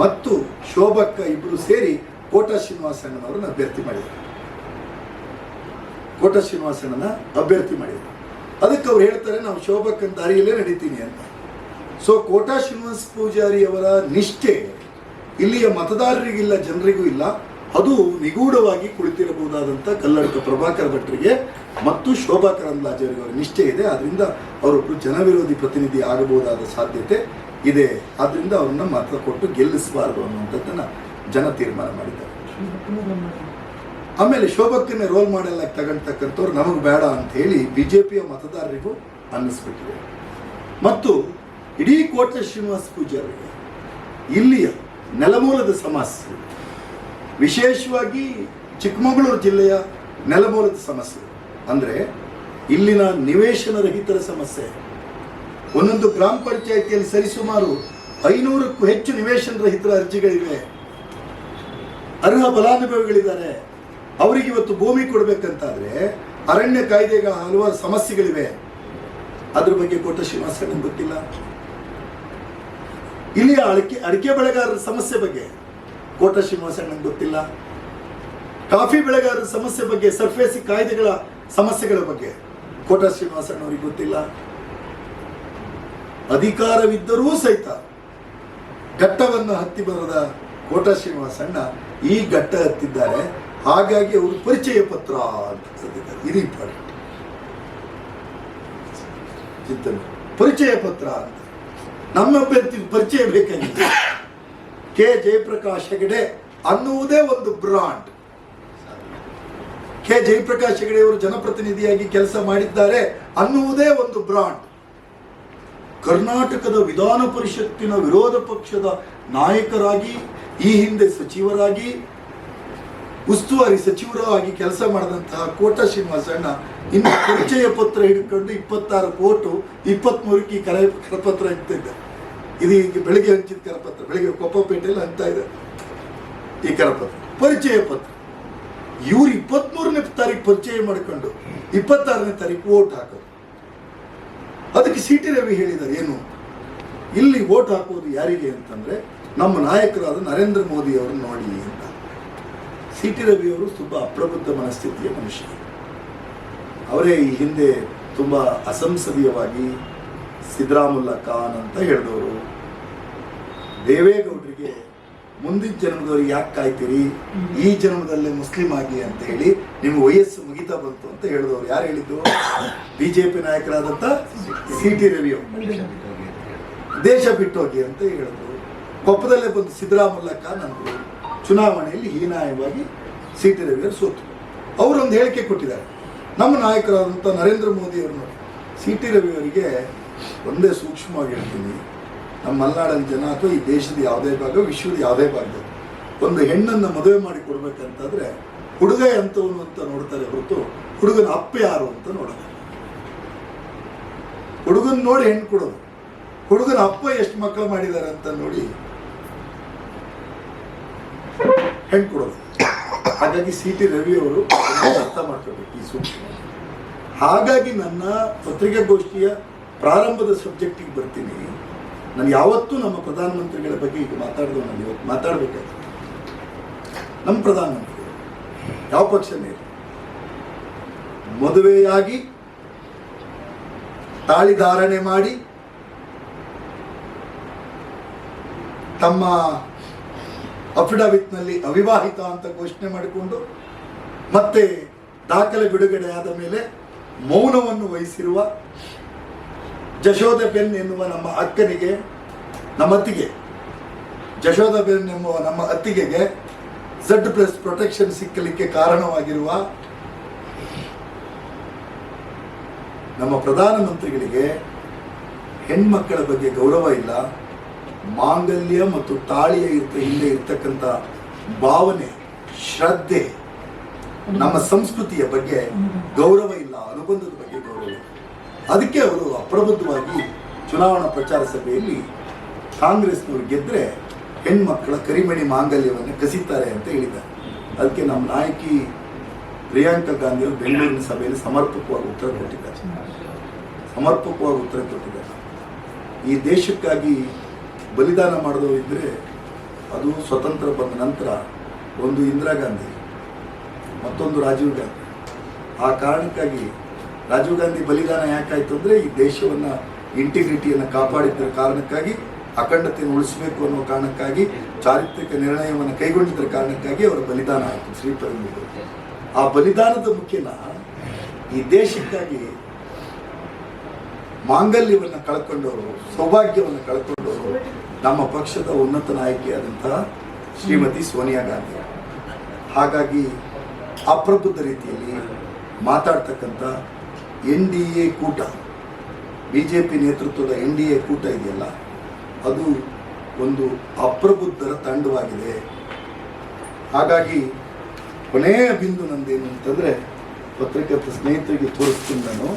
ಮತ್ತು ಶೋಭಕ್ಕ ಇಬ್ಬರು ಸೇರಿ ಕೋಟಾ ಶ್ರೀನಿವಾಸಣ್ಣನವರನ್ನು ಅಭ್ಯರ್ಥಿ ಮಾಡಿದರು. ಕೋಟ ಶ್ರೀನಿವಾಸನನ್ನು ಅಭ್ಯರ್ಥಿ ಮಾಡಿದರು. ಅದಕ್ಕೆ ಅವ್ರು ಹೇಳ್ತಾರೆ, ನಾವು ಶೋಭಕ್ಕನ ದಾರಿಯಲ್ಲೇ ನಡೀತೀನಿ ಅಂತ. ಸೊ ಕೋಟಾ ಶ್ರೀನಿವಾಸ ಪೂಜಾರಿ ಅವರ ನಿಷ್ಠೆ ಇಲ್ಲಿಯ ಮತದಾರರಿಗಿಲ್ಲ, ಜನರಿಗೂ ಇಲ್ಲ. ಅದು ನಿಗೂಢವಾಗಿ ಕುಳಿತಿರಬಹುದಾದಂಥ ಕಲ್ಲಡ್ಕ ಪ್ರಭಾಕರ್ ಭಟ್ರಿಗೆ ಮತ್ತು ಶೋಭಾ ಕರಂದ್ಲಾಜೆಯವರಿಗೆ ಅವರ ನಿಷ್ಠೆ ಇದೆ. ಅದರಿಂದ ಅವರೊಬ್ಬರು ಜನವಿರೋಧಿ ಪ್ರತಿನಿಧಿ ಆಗಬಹುದಾದ ಸಾಧ್ಯತೆ ಇದೆ. ಆದ್ದರಿಂದ ಅವ್ರನ್ನ ಮಾತ್ರ ಕೊಟ್ಟು ಗೆಲ್ಲಿಸಬಾರದು ಅನ್ನುವಂಥದ್ದನ್ನ ಜನ ತೀರ್ಮಾನ ಮಾಡಿದ್ದಾರೆ. ಆಮೇಲೆ ಶೋಭಕ್ಕನ್ನೇ ರೋಲ್ ಮಾಡೆಲ್ ಆಗಿ ತಗೊಳ್ತಕ್ಕಂಥವ್ರು ನಮಗೆ ಬೇಡ ಅಂತ ಹೇಳಿ ಬಿಜೆಪಿಯ ಮತದಾರರಿಗೂ ಅನ್ನಿಸ್ಬಿಟ್ಟಿದೆ. ಮತ್ತು ಇಡೀ ಕೋಟೆ ಶ್ರೀನಿವಾಸ ಪೂಜಾರಿಗೆ ಇಲ್ಲಿಯ ನೆಲಮೂಲದ ಸಮಸ್ಯೆ. ವಿಶೇಷವಾಗಿ ಚಿಕ್ಕಮಗಳೂರು ಜಿಲ್ಲೆಯ ನೆಲಮೂಲದ ಸಮಸ್ಯೆ. ಅಂದರೆ ಇಲ್ಲಿನ ನಿವೇಶನ ರಹಿತರ ಸಮಸ್ಯೆ. ಒಂದೊಂದು ಗ್ರಾಮ ಪಂಚಾಯಿತಿಯಲ್ಲಿ ಸರಿಸುಮಾರು ಐನೂರಕ್ಕೂ ಹೆಚ್ಚು ನಿವೇಶನ ರಹಿತರ ಅರ್ಜಿಗಳಿವೆ. ಅರ್ಹ ಫಲಾನುಭವಿಗಳಿದ್ದಾರೆ. ಅವರಿಗೆ ಇವತ್ತು ಭೂಮಿ ಕೊಡಬೇಕಂತಾದರೆ ಅರಣ್ಯ ಕಾಯ್ದೆಗ ಹಲವಾರು ಸಮಸ್ಯೆಗಳಿವೆ. ಅದ್ರ ಬಗ್ಗೆ ಕೋಟ ಶ್ರೀನಿವಾಸ ಗೊತ್ತಿಲ್ಲ. ಇಲ್ಲಿಯ ಅಡಿಕೆ ಅಡಿಕೆ ಬೆಳೆಗಾರರ ಸಮಸ್ಯೆ ಬಗ್ಗೆ ಕೋಟ ಶ್ರೀನಿವಾಸ ಗೊತ್ತಿಲ್ಲ. ಕಾಫಿ ಬೆಳೆಗಾರರ ಸಮಸ್ಯೆ ಬಗ್ಗೆ ಸರ್ಫೇಸಿ ಕಾಯ್ದೆಗಳ ಸಮಸ್ಯೆಗಳ ಬಗ್ಗೆ. ಕೋಟ ಶ್ರೀನಿವಾಸಣ್ಣವರಿಗೆ ಗೊತ್ತಿಲ್ಲ. ಅಧಿಕಾರವಿದ್ದರೂ ಸಹಿತ ಘಟ್ಟವನ್ನು ಹತ್ತಿ ಬರದ ಕೋಟ ಶ್ರೀನಿವಾಸಣ್ಣ. ಈ ಘಟ್ಟ ಹತ್ತಿದ್ದಾರೆ. ಹಾಗಾಗಿ ಅವರು ಪರಿಚಯ ಪತ್ರ ಅಂತ ಕರೆದಿದ್ದಾರೆ ಇದು ಇಂಪಾರ್ಟೆಂಟ್ ಚಿಂತನೆ. ಪರಿಚಯ ಪತ್ರ ಅಂತ. ನಮ್ಮ ಅಭ್ಯರ್ಥಿ ಪರಿಚಯ ಬೇಕಾಗಿದೆ ಕೆ. ಜಯಪ್ರಕಾಶ್ ಹೆಗಡೆ ಅನ್ನುವುದೇ ಒಂದು ಬ್ರಾಂಡ್. ಕೆ ಜಯಪ್ರಕಾಶ್ ಹೆಗಡೆಯವರು ಜನಪ್ರತಿನಿಧಿಯಾಗಿ ಕೆಲಸ ಮಾಡಿದ್ದಾರೆ ಅನ್ನುವುದೇ ಒಂದು ಬ್ರಾಂಡ್. ಕರ್ನಾಟಕದ ವಿಧಾನ ಪರಿಷತ್ತಿನ ವಿರೋಧ ಪಕ್ಷದ ನಾಯಕರಾಗಿ, ಈ ಹಿಂದೆ ಸಚಿವರಾಗಿ, ಉಸ್ತುವಾರಿ ಸಚಿವರಾಗಿ ಕೆಲಸ ಮಾಡಿದಂತಹ ಕೋಟ ಶ್ರೀನಿವಾಸಣ್ಣ ಇನ್ನು ಪರಿಚಯ ಪತ್ರ ಹಿಡ್ಕೊಂಡು ಇಪ್ಪತ್ತಾರು ಕೋಟು, ಇಪ್ಪತ್ಮೂರಕ್ಕೆ ಈ ಕರೆ ಕರಪತ್ರ ಇಟ್ಟಿದ್ದ ಇದು ಈಗ ಬೆಳಿಗ್ಗೆ ಹಂಚಿದ ಕರಪತ್ರ, ಬೆಳಿಗ್ಗೆ ಕೊಪ್ಪಪೇಟೆಯಲ್ಲಿ ಅಂತ ಇದೆ ಈ ಕರಪತ್ರ, ಪರಿಚಯ ಪತ್ರ. ಇವ್ರು ಇಪ್ಪತ್ಮೂರನೇ ತಾರೀಕು ಪರಿಚಯ ಮಾಡಿಕೊಂಡು ಇಪ್ಪತ್ತಾರನೇ ತಾರೀಕು ವೋಟ್ ಹಾಕೋದು. ಅದಕ್ಕೆ ಸಿ ಟಿ ರವಿ ಹೇಳಿದ್ದಾರೆ, ಏನು? ಇಲ್ಲಿ ವೋಟ್ ಹಾಕೋದು ಯಾರಿಗೆ ಅಂತಂದ್ರೆ ನಮ್ಮ ನಾಯಕರಾದ ನರೇಂದ್ರ ಮೋದಿ ಅವರು ನೋಡಿ ಅಂತ. ಸಿ ಟಿ ರವಿ ಅವರು ತುಂಬ ಅಪ್ರಬುದ್ಧ ಮನಸ್ಥಿತಿಯ ಮನುಷ್ಯ. ಅವರೇ ಈ ಹಿಂದೆ ತುಂಬ ಅಸಂಸದೀಯವಾಗಿ ಸಿದ್ದರಾಮುಲ್ಲ ಖಾನ್ ಅಂತ ಹೇಳಿದವರು. ದೇವೇಗೌಡರಿಗೆ ಮುಂದಿನ ಜನ್ಮದವ್ರಿಗೆ ಯಾಕೆ ಕಾಯ್ತೀರಿ? ಈ ಜನ್ಮದಲ್ಲೇ ಮುಸ್ಲಿಂ ಆಗಿ ಅಂತ ಹೇಳಿ ನಿಮ್ಮ ವಯಸ್ಸು ಮುಗಿತಾ ಬಂತು ಅಂತ ಹೇಳಿದವರು. ಯಾರು ಹೇಳಿದ್ದು? ಬಿಜೆಪಿ ನಾಯಕರಾದಂತ ಸಿ ಟಿ ರವಿ ದೇಶ ಬಿಟ್ಟೋಗಿ ಅಂತ ಹೇಳಿದ್ರು. ಕೊಪ್ಪದಲ್ಲೇ ಬಂದು ಸಿದ್ದರಾಮುಲ್ಲಾ ಖಾನ್ ಚುನಾವಣೆಯಲ್ಲಿ ಹೀನಾಯವಾಗಿ ಸಿ ಟಿ ರವಿಯವರು ಸೋತು. ಅವರೊಂದು ಹೇಳಿಕೆ ಕೊಟ್ಟಿದ್ದಾರೆ. ನಮ್ಮ ನಾಯಕರಾದಂಥ ನರೇಂದ್ರ ಮೋದಿ ಅವರನ್ನು ಸಿ ಟಿ ರವಿ ಅವರಿಗೆ ಒಂದೇ ಸೂಕ್ಷ್ಮವಾಗಿ ಹೇಳ್ತೀನಿ. ನಮ್ಮ ಮಲೆನಾಡಲ್ಲಿ ಜನ ಅಥವಾ ಈ ದೇಶದ ಯಾವುದೇ ಭಾಗ ವಿಶ್ವದ ಯಾವುದೇ ಭಾಗ ಒಂದು ಹೆಣ್ಣನ್ನು ಮದುವೆ ಮಾಡಿ ಕೊಡಬೇಕಂತಂದ್ರೆ ಹುಡುಗ ಎಂಥವನು ಅಂತ ನೋಡ್ತಾರೆ ಹೊರತು ಹುಡುಗನ ಅಪ್ಪ ಯಾರು ಅಂತ ನೋಡೋದು ಹುಡುಗನ ನೋಡಿ ಹೆಣ್ಣು ಕೊಡೋದು. ಹುಡುಗನ ಅಪ್ಪ ಎಷ್ಟು ಮಕ್ಕಳು ಮಾಡಿದ್ದಾರೆ ಅಂತ ನೋಡಿ ಹೆಣ್ಣು ಕೊಡೋದು. ಹಾಗಾಗಿ ಸಿ ಟಿ ರವಿ ಅವರು ಅರ್ಥ ಮಾಡ್ಕೋಬೇಕು ಈ ಸೂಕ್ಷ್ಮ. ಹಾಗಾಗಿ ನನ್ನ ಪತ್ರಿಕಾಗೋಷ್ಠಿಯ ಪ್ರಾರಂಭದ ಸಬ್ಜೆಕ್ಟಿಗೆ ಬರ್ತೀನಿ. ನಾನು ಯಾವತ್ತೂ ನಮ್ಮ ಪ್ರಧಾನಮಂತ್ರಿಗಳ ಬಗ್ಗೆ ಈಗ ಮಾತಾಡಿದ್ರು ನಾನು ಇವತ್ತು ಮಾತಾಡಬೇಕಾಯ್ತು ನಮ್ಮ ಪ್ರಧಾನಮಂತ್ರಿ, ಯಾವ ಪಕ್ಷನೇ. ಮದುವೆಯಾಗಿ ತಾಳಿ ಧಾರಣೆ ಮಾಡಿ ತಮ್ಮ ಅಫಿಡವಿಟ್ನಲ್ಲಿ ಅವಿವಾಹಿತ ಅಂತ ಘೋಷಣೆ ಮಾಡಿಕೊಂಡು ಮತ್ತೆ ದಾಖಲೆ ಆದ ಮೇಲೆ ಮೌನವನ್ನು ವಹಿಸಿರುವ ಜಶೋದಬೆನ್ ಎನ್ನುವ ನಮ್ಮ ಅಕ್ಕನಿಗೆ ನಮ್ಮ ಅತ್ತಿಗೆ ಜಶೋದಬೆನ್ ಎನ್ನುವ ನಮ್ಮ ಅತ್ತಿಗೆಗೆ ಝಡ್ ಪ್ಲಸ್ ಪ್ರೊಟೆಕ್ಷನ್ ಸಿಕ್ಕಲಿಕ್ಕೆ ಕಾರಣವಾಗಿರುವ ನಮ್ಮ ಪ್ರಧಾನಮಂತ್ರಿಗಳಿಗೆ ಹೆಣ್ಮಕ್ಕಳ ಬಗ್ಗೆ ಗೌರವ ಇಲ್ಲ. ಮಾಂಗಲ್ಯ ಮತ್ತು ತಾಳಿಯ ಇರ್ತ ಹಿಂದೆ ಇರ್ತಕ್ಕಂಥ ಭಾವನೆ, ಶ್ರದ್ಧೆ ನಮ್ಮ ಸಂಸ್ಕೃತಿಯ ಬಗ್ಗೆ ಗೌರವ ಇಲ್ಲ ಅನುಬಂಧದ ಅದಕ್ಕೆ ಅವರು ಅಪ್ರಬುದ್ಧವಾಗಿ ಚುನಾವಣಾ ಪ್ರಚಾರ ಸಭೆಯಲ್ಲಿ ಕಾಂಗ್ರೆಸ್ನವರು ಗೆದ್ದರೆ ಹೆಣ್ಮಕ್ಕಳ ಕರಿಮಣಿ ಮಾಂಗಲ್ಯವನ್ನು ಕಸಿತಾರೆ ಅಂತ ಹೇಳಿದ್ದಾರೆ. ಅದಕ್ಕೆ ನಮ್ಮ ನಾಯಕಿ ಪ್ರಿಯಾಂಕಾ ಗಾಂಧಿ ಅವರು ಬೆಂಗಳೂರಿನ ಸಭೆಯಲ್ಲಿ ಸಮರ್ಪಕವಾಗಿ ಉತ್ತರ ಕೊಟ್ಟಿದ್ದಾರೆ. ಸಮರ್ಪಕವಾಗಿ ಉತ್ತರ ಕೊಟ್ಟಿದ್ದಾರೆ. ಈ ದೇಶಕ್ಕಾಗಿ ಬಲಿದಾನ ಮಾಡಿದವರು ಇದ್ದರೆ ಅದು ಸ್ವತಂತ್ರ ಬಂದ ನಂತರ ಒಂದು ಇಂದಿರಾ ಗಾಂಧಿ, ಮತ್ತೊಂದು ರಾಜೀವ್ ಗಾಂಧಿ. ಆ ಕಾರಣಕ್ಕಾಗಿ ರಾಜೀವ್ ಗಾಂಧಿ ಬಲಿದಾನ ಯಾಕಾಯ್ತು ಅಂದರೆ ಈ ದೇಶವನ್ನು ಇಂಟಿಗ್ರಿಟಿಯನ್ನು ಕಾಪಾಡಿದ್ದರ ಕಾರಣಕ್ಕಾಗಿ, ಅಖಂಡತೆಯನ್ನು ಉಳಿಸಬೇಕು ಅನ್ನೋ ಕಾರಣಕ್ಕಾಗಿ, ಚಾರಿತ್ರಿಕ ನಿರ್ಣಯವನ್ನು ಕೈಗೊಂಡಿದ್ದರ ಕಾರಣಕ್ಕಾಗಿ ಅವರ ಬಲಿದಾನ ಆಯಿತು ಶ್ರೀಪರಂಬರು ಆ ಬಲಿದಾನದ ಮುಖ್ಯನ ಈ ದೇಶಕ್ಕಾಗಿ ಮಾಂಗಲ್ಯವನ್ನು ಕಳ್ಕೊಂಡವರು, ಸೌಭಾಗ್ಯವನ್ನು ಕಳ್ಕೊಂಡವರು ನಮ್ಮ ಪಕ್ಷದ ಉನ್ನತ ನಾಯಕಿಯಾದಂತಹ ಶ್ರೀಮತಿ ಸೋನಿಯಾ ಗಾಂಧಿ. ಹಾಗಾಗಿ ಅಪ್ರಬುದ್ಧ ರೀತಿಯಲ್ಲಿ ಮಾತಾಡ್ತಕ್ಕಂಥ ಎನ್ ಡಿ ಎ ಕೂಟ ಬಿ ಜೆ ಪಿ ನೇತೃತ್ವದ ಎನ್ ಡಿ ಎ ಕೂಟ ಇದೆಯಲ್ಲ, ಅದು ಒಂದು ಅಪ್ರಬುದ್ಧರ ತಂಡವಾಗಿದೆ. ಹಾಗಾಗಿ ಕೊನೆಯ ಬಿಂದು ನಂದೇನು ಅಂತಂದರೆ ಪತ್ರಕರ್ತ ಸ್ನೇಹಿತರಿಗೆ ತೋರಿಸ್ತೀನಿ ನಾನು.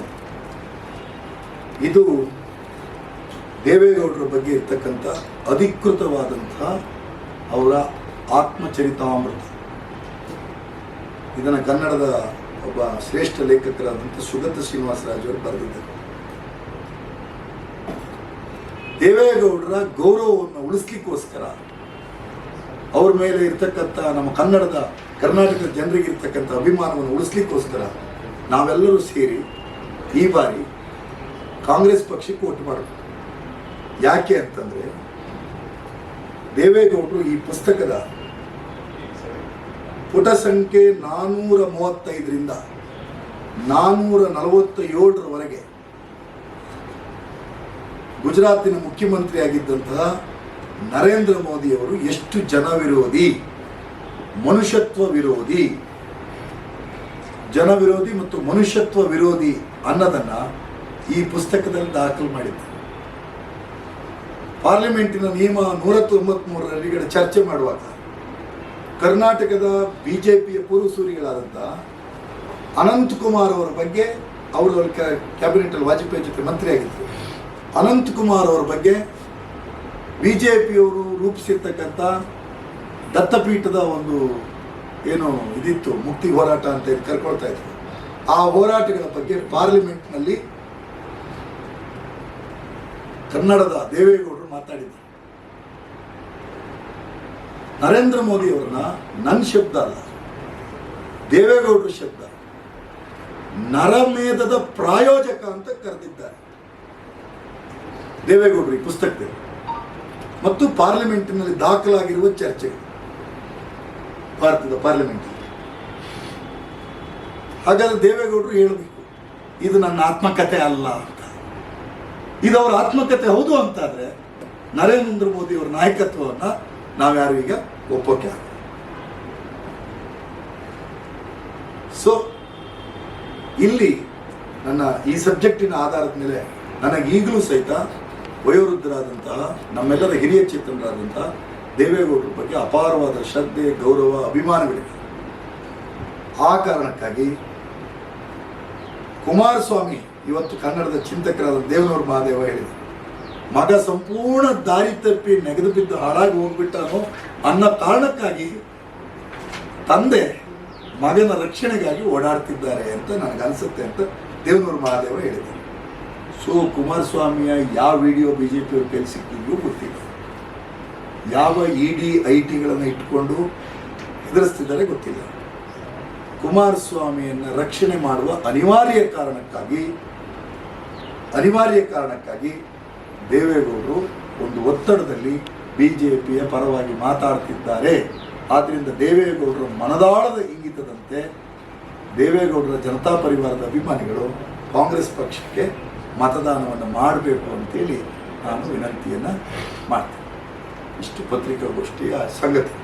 ಇದು ದೇವೇಗೌಡರ ಬಗ್ಗೆ ಇರ್ತಕ್ಕಂಥ ಅಧಿಕೃತವಾದಂಥ ಅವರ ಆತ್ಮಚರಿತಾಮೃತ. ಇದನ್ನು ಕನ್ನಡದ ಒಬ್ಬ ಶ್ರೇಷ್ಠ ಲೇಖಕರಾದಂಥ ಸುಗತ ಶ್ರೀನಿವಾಸರಾಜ್ ಅವರು ಬರೆದಿದ್ದಾರೆ. ದೇವೇಗೌಡರ ಗೌರವವನ್ನು ಉಳಿಸ್ಲಿಕ್ಕೋಸ್ಕರ ಅವ್ರ ಮೇಲೆ ಇರ್ತಕ್ಕಂಥ ನಮ್ಮ ಕನ್ನಡದ, ಕರ್ನಾಟಕದ ಜನರಿಗೆ ಇರ್ತಕ್ಕಂಥ ಅಭಿಮಾನವನ್ನು ಉಳಿಸ್ಲಿಕ್ಕೋಸ್ಕರ ನಾವೆಲ್ಲರೂ ಸೇರಿ ಈ ಬಾರಿ ಕಾಂಗ್ರೆಸ್ ಪಕ್ಷಕ್ಕೆ ಓಟ್ ಮಾಡಬೇಕು ಯಾಕೆ ಅಂತಂದ್ರೆ ದೇವೇಗೌಡರು ಈ ಪುಸ್ತಕದ ಪುಟ ಸಂಖ್ಯೆ ನಾನ್ನೂರ ಮೂವತ್ತೈದರಿಂದ ನಾನ್ನೂರ ನಲವತ್ತ ಏಳರವರೆಗೆ ಗುಜರಾತಿನ ಮುಖ್ಯಮಂತ್ರಿಯಾಗಿದ್ದಂತಹ ನರೇಂದ್ರ ಮೋದಿ ಅವರು ಎಷ್ಟು ಜನ ವಿರೋಧಿ ಮನುಷ್ಯತ್ವ ವಿರೋಧಿ ಜನ ವಿರೋಧಿ ಮತ್ತು ಮನುಷ್ಯತ್ವ ವಿರೋಧಿ ಅನ್ನೋದನ್ನ ಈ ಪುಸ್ತಕದಲ್ಲಿ ದಾಖಲು ಮಾಡಿದ್ದಾರೆ. ಪಾರ್ಲಿಮೆಂಟಿನ ನಿಯಮ ನೂರ ತೊಂಬತ್ಮೂರರಲ್ಲಿ ಮೂರರಲ್ಲಿ ಚರ್ಚೆ ಮಾಡುವಾಗ ಕರ್ನಾಟಕದ ಬಿ ಜೆ ಪಿಯ ಪೂರ್ವಸೂರಿಗಳಾದಂಥ ಅನಂತಕುಮಾರ್ ಅವರ ಬಗ್ಗೆ ಅವರು ಅಲ್ಲಿ ಕ್ಯಾಬಿನೆಟಲ್ಲಿ ವಾಜಪೇಯಿ ಜೊತೆ ಮಂತ್ರಿ ಆಗಿದ್ದರು ಅನಂತಕುಮಾರ್ ಅವರ ಬಗ್ಗೆ ಬಿ ಜೆ ಪಿಯವರು ರೂಪಿಸಿರ್ತಕ್ಕಂಥ ದತ್ತಪೀಠದ ಒಂದು ಏನು ಇದಿತ್ತು, ಮುಕ್ತಿ ಹೋರಾಟ ಅಂತ ಹೇಳಿ ಕರ್ಕೊಳ್ತಾ ಇದ್ರು. ಆ ಹೋರಾಟಗಳ ಬಗ್ಗೆ ಪಾರ್ಲಿಮೆಂಟ್ನಲ್ಲಿ ಕನ್ನಡದ ದೇವೇಗೌಡರು ಮಾತಾಡಿದರು. ನರೇಂದ್ರ ಮೋದಿ ಅವರನ್ನ ನನ್ನ ಶಬ್ದ ಅಲ್ಲ, ದೇವೇಗೌಡರ ಶಬ್ದ. ನರಮೇಧದ ಪ್ರಾಯೋಜಕ ಅಂತ ಕರೆದಿದ್ದಾರೆ. ದೇವೇಗೌಡರು ಈ ಪುಸ್ತಕದಲ್ಲಿ. ಮತ್ತು ಪಾರ್ಲಿಮೆಂಟಿನಲ್ಲಿ ದಾಖಲಾಗಿರುವ ಚರ್ಚೆ ಭಾರತದ ಪಾರ್ಲಿಮೆಂಟ್ ಹಾಗಾದ್ರೆ ದೇವೇಗೌಡರು ಹೇಳಬೇಕು, ಇದು ನನ್ನ ಆತ್ಮಕಥೆ ಅಲ್ಲ ಅಂತ. ಇದು ಅವರ ಆತ್ಮಕಥೆ ಹೌದು ಅಂತಾದ್ರೆ ನರೇಂದ್ರ ಮೋದಿ ಅವರ ನಾಯಕತ್ವವನ್ನು ನಾವ್ಯಾರು ಈಗ ಒಪ್ಪೋಕೆ ಆಗ ಸೊ ಇಲ್ಲಿ ನನ್ನ ಈ ಸಬ್ಜೆಕ್ಟಿನ ಆಧಾರದ ಮೇಲೆ ನನಗೆ ಈಗಲೂ ಸಹಿತ ವಯೋವೃದ್ಧರಾದಂತಹ, ನಮ್ಮೆಲ್ಲರ ಹಿರಿಯ ಚೇತನರಾದಂತಹ ದೇವೇಗೌಡರ ಬಗ್ಗೆ ಅಪಾರವಾದ ಶ್ರದ್ಧೆ, ಗೌರವ ಅಭಿಮಾನಗಳಿವೆ ಆ ಕಾರಣಕ್ಕಾಗಿ ಕುಮಾರಸ್ವಾಮಿ ಇವತ್ತು ಕನ್ನಡದ ಚಿಂತಕರಾದ ದೇವನೂರು ಮಹಾದೇವ ಹೇಳಿದರು. ಮಗ ಸಂಪೂರ್ಣ ದಾರಿ ತಪ್ಪಿ ನೆಗೆದು ಬಿದ್ದು ಹಾಳಾಗಿ ಹೋಗ್ಬಿಟ್ಟನು ಅನ್ನೋ ಕಾರಣಕ್ಕಾಗಿ ತಂದೆ ಮಗನ ರಕ್ಷಣೆಗಾಗಿ ಓಡಾಡ್ತಿದ್ದಾರೆ ಅಂತ ನನಗನ್ಸುತ್ತೆ ಅಂತ ದೇವನೂರು ಮಹಾದೇವ ಹೇಳಿದ್ದಾರೆ. ಸೊ ಕುಮಾರಸ್ವಾಮಿಯ ಯಾವ ವಿಡಿಯೋ ಬಿ ಜೆ ಪಿಯವ್ರ ಕೈಲಿ ಸಿಕ್ಕಿದ್ರು ಗೊತ್ತಿಲ್ಲ. ಯಾವ ಇ ಡಿ ಐ ಟಿಗಳನ್ನು ಇಟ್ಕೊಂಡು ಎದುರಿಸ್ತಿದ್ದಾರೆ ಗೊತ್ತಿಲ್ಲ. ಕುಮಾರಸ್ವಾಮಿಯನ್ನು ರಕ್ಷಣೆ ಮಾಡುವ ಅನಿವಾರ್ಯ ಕಾರಣಕ್ಕಾಗಿ ಅನಿವಾರ್ಯ ಕಾರಣಕ್ಕಾಗಿ ದೇವೇಗೌಡರು ಒಂದು ಒತ್ತಡದಲ್ಲಿ ಬಿ ಜೆ ಪರವಾಗಿ ಮಾತಾಡ್ತಿದ್ದಾರೆ. ಆದ್ದರಿಂದ ದೇವೇಗೌಡರ ಮನದಾಳದ ಇಂಗಿತದಂತೆ ದೇವೇಗೌಡರ ಜನತಾ ಪರಿವಾರದ ಅಭಿಮಾನಿಗಳು ಕಾಂಗ್ರೆಸ್ ಪಕ್ಷಕ್ಕೆ ಮತದಾನವನ್ನು ಮಾಡಬೇಕು ಅಂತೇಳಿ ನಾನು ವಿನಂತಿಯನ್ನು ಮಾಡ್ತೇನೆ. ಇಷ್ಟು ಪತ್ರಿಕಾಗೋಷ್ಠಿಯ ಸಂಗತಿ.